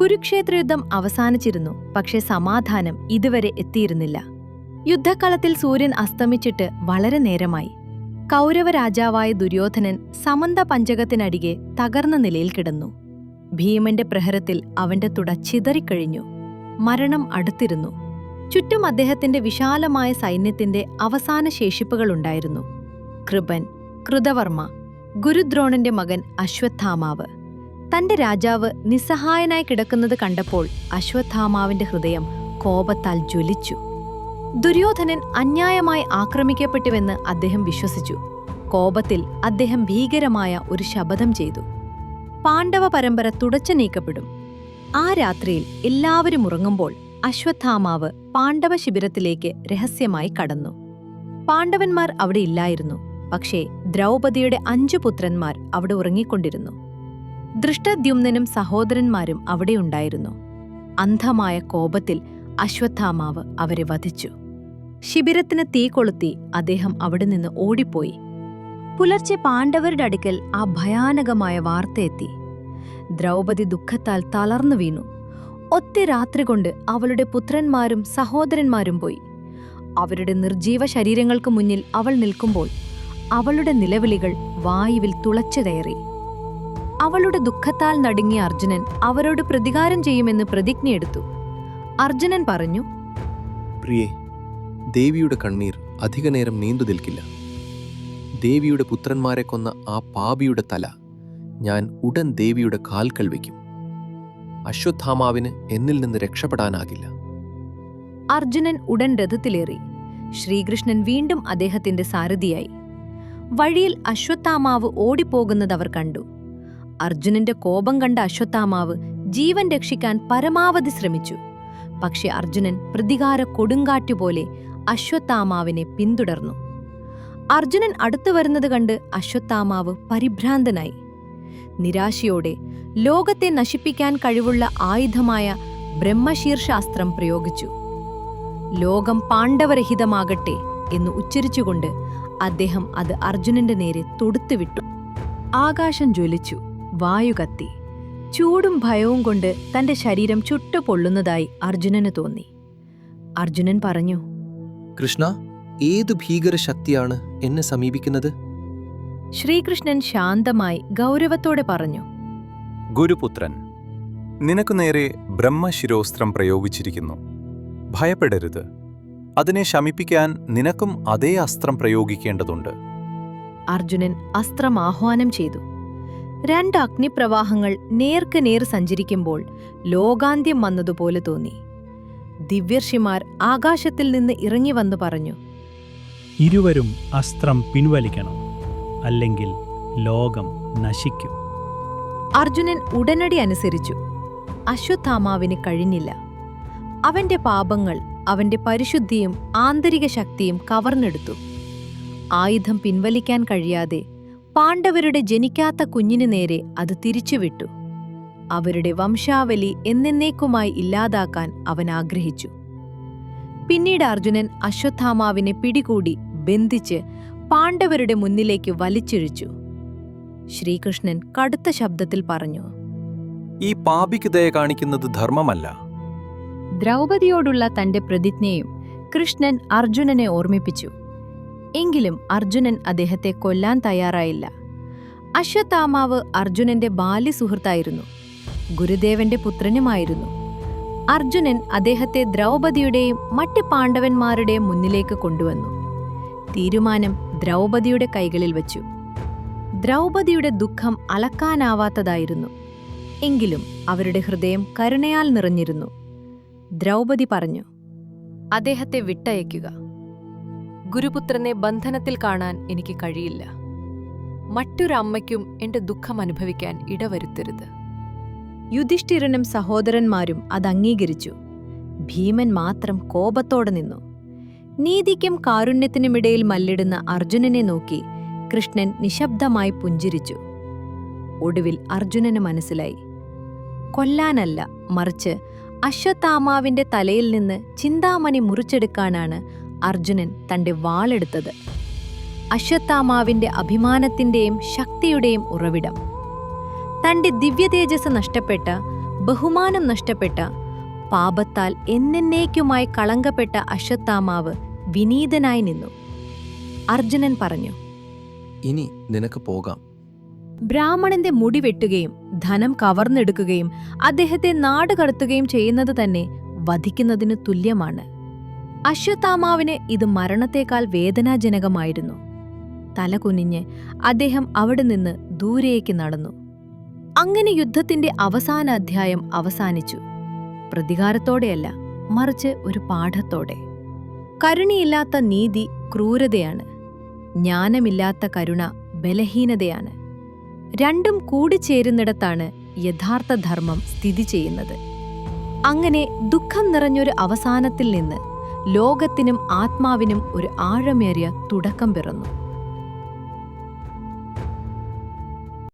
കുരുക്ഷേത്ര യുദ്ധം അവസാനിച്ചിരുന്നു പക്ഷേ സമാധാനം ഇതുവരെ എത്തിയിരുന്നില്ല. യുദ്ധക്കളത്തിൽ സൂര്യൻ അസ്തമിച്ചിട്ട് വളരെ നേരമായി. കൗരവ രാജാവായ ദുര്യോധനൻ സമന്ത പഞ്ചകത്തിനടികെ തകർന്ന നിലയിൽ കിടന്നു. ഭീമന്റെ പ്രഹരത്തിൽ അവന്റെ തുട ചിതറിക്കഴിഞ്ഞു. മരണം അടുത്തിരുന്നു. ചുറ്റും അദ്ദേഹത്തിന്റെ വിശാലമായ സൈന്യത്തിന്റെ അവസാന ശേഷിപ്പുകളുണ്ടായിരുന്നു. കൃപൻ കൃതവർമ്മ ഗുരുദ്രോണന്റെ മകൻ അശ്വത്ഥാമാവ്. തന്റെ രാജാവ് നിസ്സഹായനായി കിടക്കുന്നത് കണ്ടപ്പോൾ അശ്വത്ഥാമാവിന്റെ ഹൃദയം കോപത്താൽ ജ്വലിച്ചു. ദുര്യോധനൻ അന്യായമായി ആക്രമിക്കപ്പെട്ടുവെന്ന് അദ്ദേഹം വിശ്വസിച്ചു. കോപത്തിൽ അദ്ദേഹം ഭീകരമായ ഒരു ശപഥം ചെയ്തു. പാണ്ഡവ പരമ്പര തുടച്ചു നീക്കപ്പെടും. ആ രാത്രിയിൽ എല്ലാവരും ഉറങ്ങുമ്പോൾ അശ്വത്ഥാമാവ് പാണ്ഡവ ശിബിരത്തിലേക്ക് രഹസ്യമായി കടന്നു. പാണ്ഡവന്മാർ അവിടെ ഇല്ലായിരുന്നു. പക്ഷേ ദ്രൗപദിയുടെ അഞ്ചു പുത്രന്മാർ അവിടെ ഉറങ്ങിക്കൊണ്ടിരുന്നു. ദൃഷ്ടദ്യുമ്നനും സഹോദരന്മാരും അവിടെയുണ്ടായിരുന്നു അന്ധമായ കോപത്തിൽ അശ്വത്ഥാമാവ് അവരെ വധിച്ചു. ശിബിരത്തിന് തീ കൊളുത്തി അദ്ദേഹം അവിടെ നിന്ന് ഓടിപ്പോയി. പുലർച്ചെ പാണ്ഡവരുടെ അടുക്കൽ ആ ഭയാനകമായ വാർത്തയെത്തി ദ്രൗപദി ദുഃഖത്താൽ തളർന്നു വീണു. ഒത്തി രാത്രി കൊണ്ട് അവളുടെ പുത്രന്മാരും സഹോദരന്മാരും പോയി. അവരുടെ നിർജീവ ശരീരങ്ങൾക്ക് മുന്നിൽ അവൾ നിൽക്കുമ്പോൾ അവളുടെ നിലവിളികൾ വായുവിൽ തുളച്ചു കയറി അവളുടെ ദുഃഖത്താൽ നടുങ്ങിയ അർജുനൻ അവരോട് പ്രതികാരം ചെയ്യുമെന്ന് പ്രതിജ്ഞയെടുത്തു അർജുനൻ പറഞ്ഞു പ്രിയേ ദേവിയുടെ കണ്ണീർ അധികനേരം നീണ്ടു നിൽക്കില്ല. ദേവിയുടെ പുത്രന്മാരെ കൊന്ന ആ പാപിയുടെ തല ഞാൻ ഉടൻ ദേവിയുടെ കാൽക്കൽ വയ്ക്കും. അശ്വത്ഥാമാവിന് എന്നിൽ നിന്ന് രക്ഷപ്പെടാനാകില്ല. അർജുനൻ ഉടൻ രഥത്തിലേറി. ശ്രീകൃഷ്ണൻ വീണ്ടും അദ്ദേഹത്തിന്റെ സാരഥിയായി. വഴിയിൽ അശ്വത്ഥാമാവ് ഓടിപ്പോകുന്നത് അവർ കണ്ടു. അർജുനന്റെ കോപം കണ്ട അശ്വത്ഥാമാവ് ജീവൻ രക്ഷിക്കാൻ പരമാവധി ശ്രമിച്ചു. പക്ഷെ അർജുനൻ പ്രതികാര കൊടുങ്കാറ്റുപോലെ അശ്വത്ഥാമാവിനെ പിന്തുടർന്നു. അർജുനൻ അടുത്തു വരുന്നത് കണ്ട് അശ്വത്ഥാമാവ് പരിഭ്രാന്തനായി. നിരാശയോടെ ലോകത്തെ നശിപ്പിക്കാൻ കഴിവുള്ള ആയുധമായ ബ്രഹ്മശീർഷാസ്ത്രം പ്രയോഗിച്ചു. ലോകം പാണ്ഡവരഹിതമാകട്ടെ എന്ന് ഉച്ചരിച്ചുകൊണ്ട് അദ്ദേഹം അത് അർജുനന്റെ നേരെ തൊടുത്തുവിട്ടു. ആകാശം ജ്വലിച്ചു. വായു കത്തി. ചൂടും ഭയവും കൊണ്ട് തന്റെ ശരീരം ചുട്ടുപൊള്ളുന്നതായി അർജുനന് തോന്നി. അർജുനൻ പറഞ്ഞു കൃഷ്ണ ഏതു ഭീകര ശക്തിയാണ് എന്നെ സമീപിക്കുന്നത്? ശ്രീകൃഷ്ണൻ ശാന്തമായി ഗൗരവത്തോടെ പറഞ്ഞു ഗുരുപുത്രൻ നിനക്കു നേരെ ബ്രഹ്മശിരോസ്ത്രം പ്രയോഗിച്ചിരിക്കുന്നു. ഭയപ്പെടരുത്. അതിനെ ശമിപ്പിക്കാൻ നിനക്കും അതേ അസ്ത്രം പ്രയോഗിക്കേണ്ടതുണ്ട്. അർജുനൻ അസ്ത്രം ആഹ്വാനം ചെയ്തു. രണ്ട് അഗ്നിപ്രവാഹങ്ങൾ നേർക്ക് നേർ സഞ്ചരിക്കുമ്പോൾ ലോകാന്ത്യം വന്നതുപോലെ തോന്നി. ദിവ്യർഷിമാർ ആകാശത്തിൽ നിന്ന് ഇറങ്ങി വന്നു പറഞ്ഞു ഇരുവരും അസ്ത്രം പിൻവലിക്കണം അല്ലെങ്കിൽ ലോകം നശിക്കും. അർജുനൻ ഉടനടി അനുസരിച്ചു. അശ്വത്ഥാമാവിന് കഴിഞ്ഞില്ല. അവന്റെ പാപങ്ങൾ അവന്റെ പരിശുദ്ധിയും ആന്തരിക ശക്തിയും കവർന്നെടുത്തു. ആയുധം പിൻവലിക്കാൻ കഴിയാതെ പാണ്ഡവരുടെ ജനിക്കാത്ത കുഞ്ഞിനു നേരെ അത് തിരിച്ചുവിട്ടു. അവരുടെ വംശാവലി എന്നേക്കുമായി ഇല്ലാതാക്കാൻ അവൻ ആഗ്രഹിച്ചു. പിന്നീട് അർജുനൻ അശ്വത്ഥാമാവിനെ പിടികൂടി ബന്ധിച്ച് പാണ്ഡവരുടെ മുന്നിലേക്ക് വലിച്ചിഴിച്ചു. ശ്രീകൃഷ്ണൻ കടുത്ത ശബ്ദത്തിൽ പറഞ്ഞു ഈ പാപിക്ക് ദയ കാണിക്കുന്നത് ധർമ്മമല്ല. ദ്രൗപതിയോടുള്ള തന്റെ പ്രതിജ്ഞയും കൃഷ്ണൻ അർജുനനെ ഓർമ്മിപ്പിച്ചു. എങ്കിലും അർജുനൻ അദ്ദേഹത്തെ കൊല്ലാൻ തയ്യാറായില്ല. അശ്വത്ഥാമാവ് അർജുനന്റെ ബാല്യ സുഹൃത്തായിരുന്നു ഗുരുദേവന്റെ പുത്രനുമായിരുന്നു. അർജുനൻ അദ്ദേഹത്തെ ദ്രൗപദിയുടെയും മറ്റ് പാണ്ഡവന്മാരുടെയും മുന്നിലേക്ക് കൊണ്ടുവന്നു. തീരുമാനം ദ്രൗപദിയുടെ കൈകളിൽ വച്ചു. ദ്രൗപദിയുടെ ദുഃഖം അളക്കാനാവാത്തതായിരുന്നു എങ്കിലും അവരുടെ ഹൃദയം കരുണയാൽ നിറഞ്ഞിരുന്നു. ദ്രൗപദി പറഞ്ഞു അദ്ദേഹത്തെ വിട്ടയക്കുക. ഗുരുപുത്രനെ ബന്ധനത്തിൽ കാണാൻ എനിക്ക് കഴിയില്ല. മറ്റൊരമ്മയ്ക്കും എന്റെ ദുഃഖം അനുഭവിക്കാൻ ഇടവരുത്തരുത്. യുധിഷ്ഠിരനും സഹോദരന്മാരും അത് അംഗീകരിച്ചു. ഭീമൻ മാത്രം കോപത്തോടെ നിന്നു. നീതിക്കും കാരുണ്യത്തിനുമിടയിൽ മല്ലിടുന്ന അർജുനനെ നോക്കി കൃഷ്ണൻ നിശബ്ദമായി പുഞ്ചിരിച്ചു. ഒടുവിൽ അർജുനന് മനസ്സിലായി. കൊല്ലാനല്ല മറിച്ച് അശ്വത്ഥാമാവിന്റെ തലയിൽ നിന്ന് ചിന്താമണി മുറിച്ചെടുക്കാനാണ് അർജുനൻ തന്റെ വാളെടുത്തത്. അശ്വത്ഥാമാവിന്റെ അഭിമാനത്തിന്റെയും ശക്തിയുടെയും ഉറവിടം. തന്റെ ദിവ്യതേജസ് നഷ്ടപ്പെട്ട ബഹുമാനം നഷ്ടപ്പെട്ട പാപത്താൽ എന്നേക്കുമായി കളങ്കപ്പെട്ട അശ്വത്ഥാമാവ് വിനീതനായി നിന്നു. അർജുനൻ പറഞ്ഞു ഇനി നിനക്ക് പോകാം. ബ്രാഹ്മണന്റെ മുടി വെട്ടുകയും ധനം കവർന്നെടുക്കുകയും അദ്ദേഹത്തെ നാടുകടത്തുകയും ചെയ്യുന്നത് തന്നെ വധിക്കുന്നതിന് തുല്യമാണ്. അശ്വത്ഥാമാവിന് ഇത് മരണത്തേക്കാൾ വേദനാജനകമായിരുന്നു. തല കുനിഞ്ഞ് അദ്ദേഹം അവിടെ നിന്ന് ദൂരേക്ക് നടന്നു. അങ്ങനെ യുദ്ധത്തിന്റെ അവസാന അധ്യായം അവസാനിച്ചു. പ്രതികാരത്തോടെയല്ല മറിച്ച് ഒരു പാഠത്തോടെ. കരുണയില്ലാത്ത നീതി ക്രൂരതയാണ്. ജ്ഞാനമില്ലാത്ത കരുണ ബലഹീനതയാണ്. രണ്ടും കൂടിച്ചേരുന്നിടത്താണ് യഥാർത്ഥ ധർമ്മം സ്ഥിതി ചെയ്യുന്നത്. അങ്ങനെ ദുഃഖം നിറഞ്ഞൊരു അവസാനത്തിൽ നിന്ന് ലോകത്തിനും ആത്മാവിനും ഒരു ആഴമേറിയ തുടക്കം പിറന്നു.